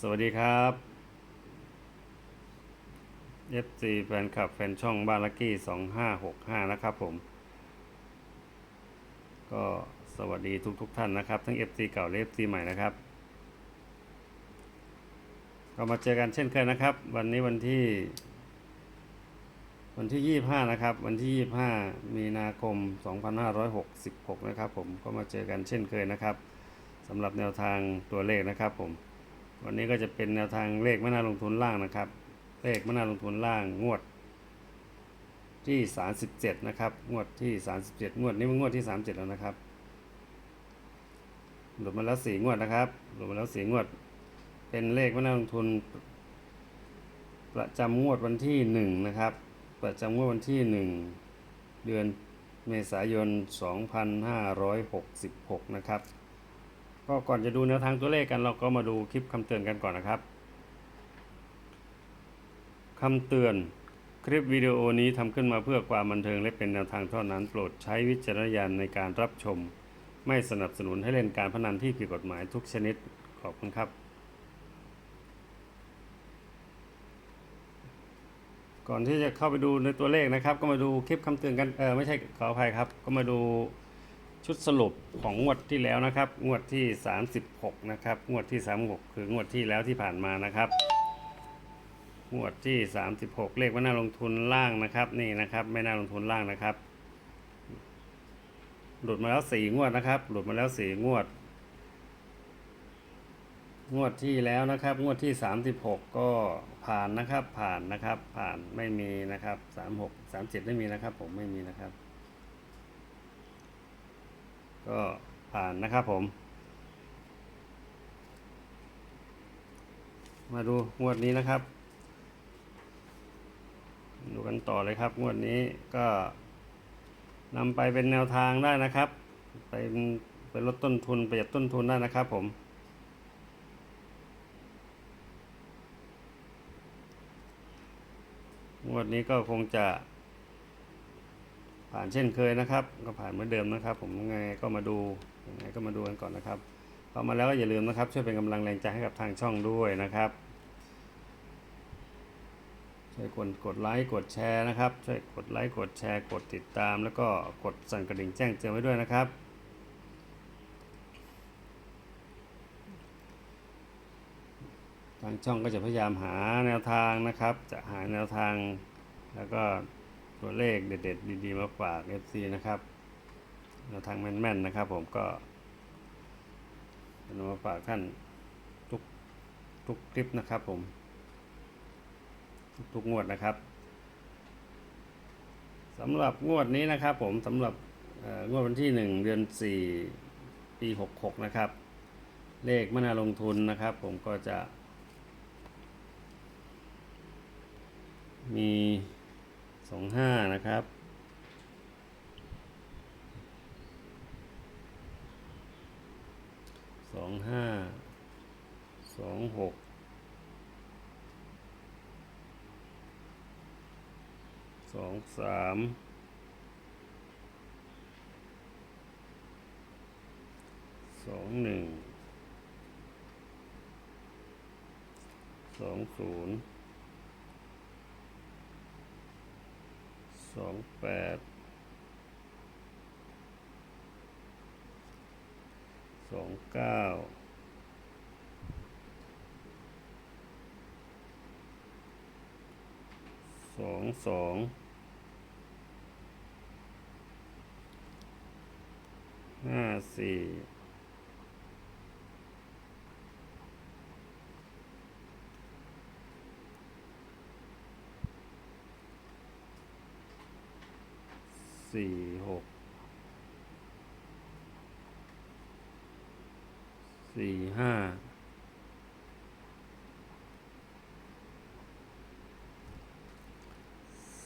สวัสดีครับ FC แฟนคลับแฟนช่องบ้านลักกี้2565นะครับผม ก็สวัสดีทุกๆทท่านนะครับ ทั้ง FC เก่าและ FC ใหม่นะครับ เรามาเจอกันเช่นเคยนะครับ วันนี้วันที่ วันที่25นะครับ วันที่25มีนาคม2566นะครับผมก็มาเจอกันเช่นเคยนะครับสำหรับแนวทางตัวเลขนะครับผม วันนี้ก็จะเป็นแนวทางเลขไม่น่าลงทุนล่างนะครับ เลขไม่น่าลงทุนล่างงวดที่ 37 นะครับ งวดที่ 37 งวดนี้มันงวดที่ 37 แล้วนะครับ หลุดมาแล้วสี่งวดนะครับ หลุดมาแล้วสี่งวด เป็นเลขไม่น่าลงทุน ประจำงวดวันที่หนึ่งนะครับ ประจำงวดวันที่หนึ่งเดือนเมษายน 2566 นะครับ ก็ก่อนจะดูแนวทางตัวเลขกันเราก็มาดูคลิปคำเตือนกันก่อนนะครับคำเตือนคลิปวิดีโอนี้ทำขึ้นมาเพื่อความบันเทิงและเป็นแนวทางเท่านั้นโปรดใช้วิจารณญาณในการรับชม ไม่สนับสนุนให้เล่นการพนันที่ผิดกฎหมายทุกชนิดขอบคุณครับ ก่อนที่จะเข้าไปดูในตัวเลขนะครับ ก็มาดูคลิปคำเตือนกันเออไม่ใช่ขออภัยครับ ก็มาดู ชุดสรุปของงวดที่แล้วนะครับ งวดที่ 36 นะครับ งวดที่ 36 คืองวดที่แล้วที่ผ่านมานะครับ งวดที่ 36 เลขว่าน่าลงทุนล่างนะครับนี่นะครับ ไม่น่าลงทุนล่างนะครับ หลุดมาแล้วสี่งวดนะครับ หลุดมาแล้วสี่งวด งวดที่แล้วนะครับ งวดที่ 36 ก็ผ่านนะครับ ผ่านนะครับ ผ่านไม่มีนะครับ 36 37 ไม่มีนะครับ ผมไม่มีนะครับ ก็ผ่านนะครับผม มาดูงวดนี้นะครับ ดูกันต่อเลยครับ งวดนี้ก็นำไปเป็นแนวทางได้นะครับ ไปไปลดต้นทุนประหยัดต้นทุนได้นะครับผมงวดนี้ก็คงจะ ผ่านเช่นเคยนะครับ ก็ผ่านเหมือนเดิมนะครับ ผมยังไงก็มาดูยังไงก็มาดูกันก่อนนะครับเข้ามาแล้วก็อย่าลืมนะครับช่วยเป็นกำลังแรงใจให้กับทางช่องด้วยนะครับช่วยกดกดไลค์กดแชร์นะครับช่วยกดไลค์กดแชร์กดติดตาม แล้วก็กดสั่นกระดิ่งแจ้งเตือนไว้ด้วยนะครับทางช่องก็จะพยายามหาแนวทางนะครับ จะหาแนวทางแล้วก็ ตัวเลขเด็ดๆดีๆมาฝาก FC นะครับแนวทางแม่นๆนะครับ ผมก็จะนำมาฝากท่านทุกทุกคลิปนะครับ ผม ทุกงวดนะครับสำหรับงวดนี้นะครับ ผมสำหรับงวดวันที่1เดือน4ปี66นะครับ เลขมนาลงทุนนะครับ ผมก็จะ มี สองห้านะครับ สองห้า สองหก สองสาม สองหนึ่ง สองศูนย์ สองแปดสองเก้าสองสองห้าสี่ สี่หกสี่ห้า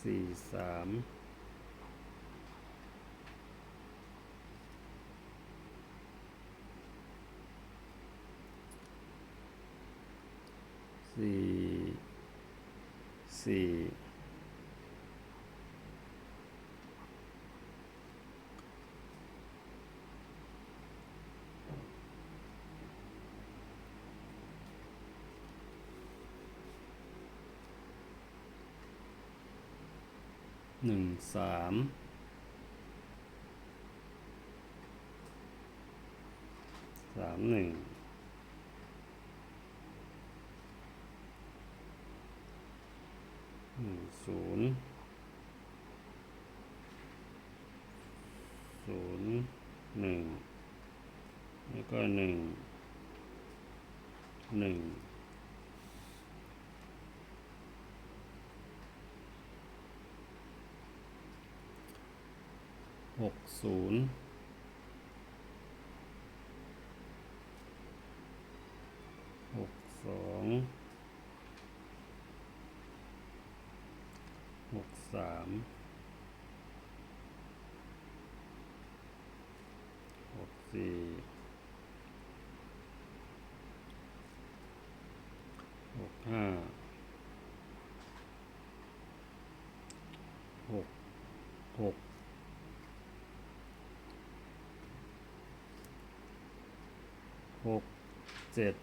สี่สามสี่สี่ หนึ่งสามสามหนึ่งหนึ่งศูนย์ศูนย์หนึ่งแล้วก็หนึ่งหนึ่ง หกศูนย์หกสองหกสามหกสี่หกห้าหกหก หกเจ็ด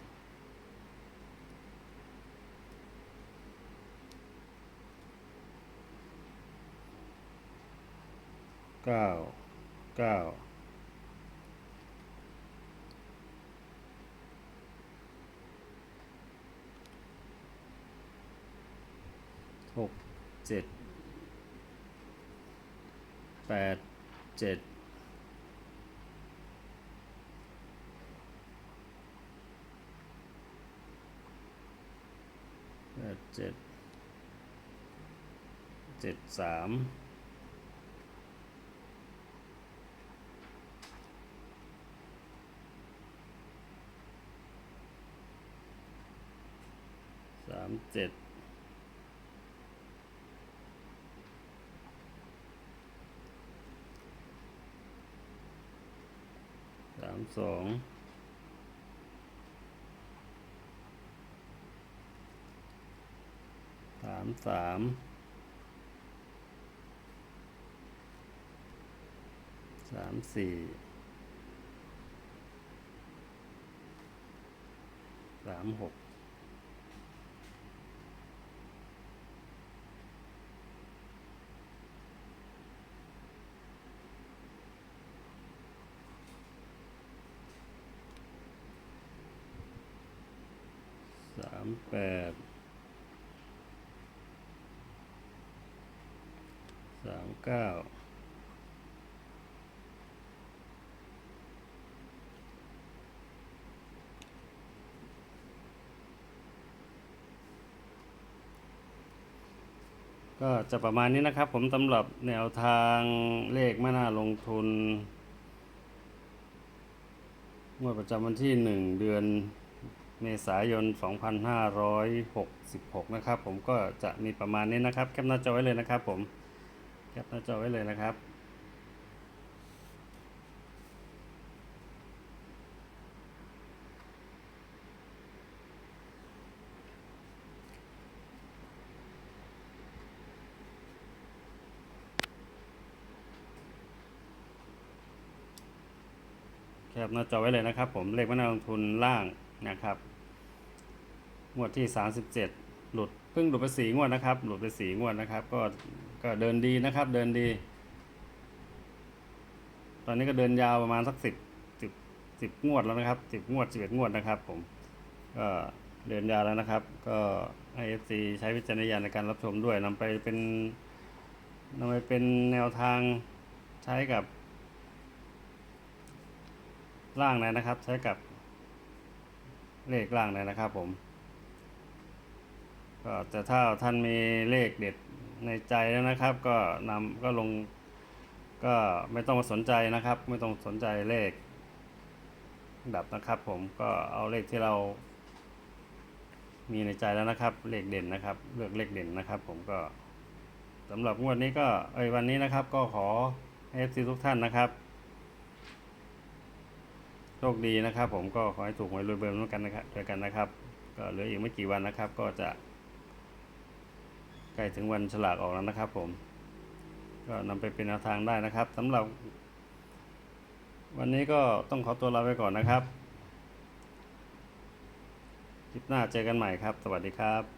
เก้าเก้าหกเจ็ดแปดเจ็ด แปด เจ็ดเจ็ดสามสามเจ็ดสามสองามสามสามสี่สามหกสามแปด สาม เก้าก็จะประมาณนี้นะครับผมสำหรับแนวทางเลขไม่น่าลงทุนงวดประจำวันที่หนึ่งเดือนเมษายน 2566 นะครับ ผมก็จะมีประมาณนี้นะครับ แคปหน้าจอไว้เลยนะครับผม ปหน้าจอไว้เลยนะครับแคปหน้าจอไว้เลยนะครับผมเลขมนาลงทุนล่างนะครับ งวดที่ 37 หลุด เพิ่งหลุดไปสีงวดนะครับ หลุดไปสีงวดนะครับ ก็ก็เดินดีนะครับ เดินดี ตอนนี้ก็เดินยาวประมาณสักสิบสิบสิบงวดแล้วนะครับสิบงวดสิบเอ็ดงวดนะครับ ผมก็เดินยาวแล้วนะครับ ก็ให้เอฟซีใช้วิจารณญาณในการรับชมด้วยนำไปเป็นนำไปเป็นแนวทางใช้กับ ล่างเลยนะครับ ใช้กับเลขล่างเลยนะครับผม ก็แต่ถ้าท่านมีเลขเด็ดในใจแล้วนะครับ ก็นำก็ลงก็ไม่ต้องมาสนใจนะครับ ไม่ต้องสนใจเลข ดับนะครับผมก็เอาเลขที่เรา มีในใจแล้วนะครับ เลขเด่นนะครับ เลือกเลขเด่นนะครับ ผมก็สำหรับงวดนี้ก็เอ้ยวันนี้นะครับ ก็ขอให้ซีทุกท่านนะครับโชคดีนะครับ ผมก็ขอให้ถูกหวยรวยเบอร์ด้วยกันนะครับด้วยกันนะครับ ก็เหลืออีกไม่กี่วันนะครับ ก็จะ ใกล้ถึงวันฉลากออกแล้วนะครับผม ก็นำไปเป็นแนวทางได้นะครับสำหรับ วันนี้ก็ต้องขอตัวลาไปก่อนนะครับ คลิปหน้าเจอกันใหม่ครับ สวัสดีครับ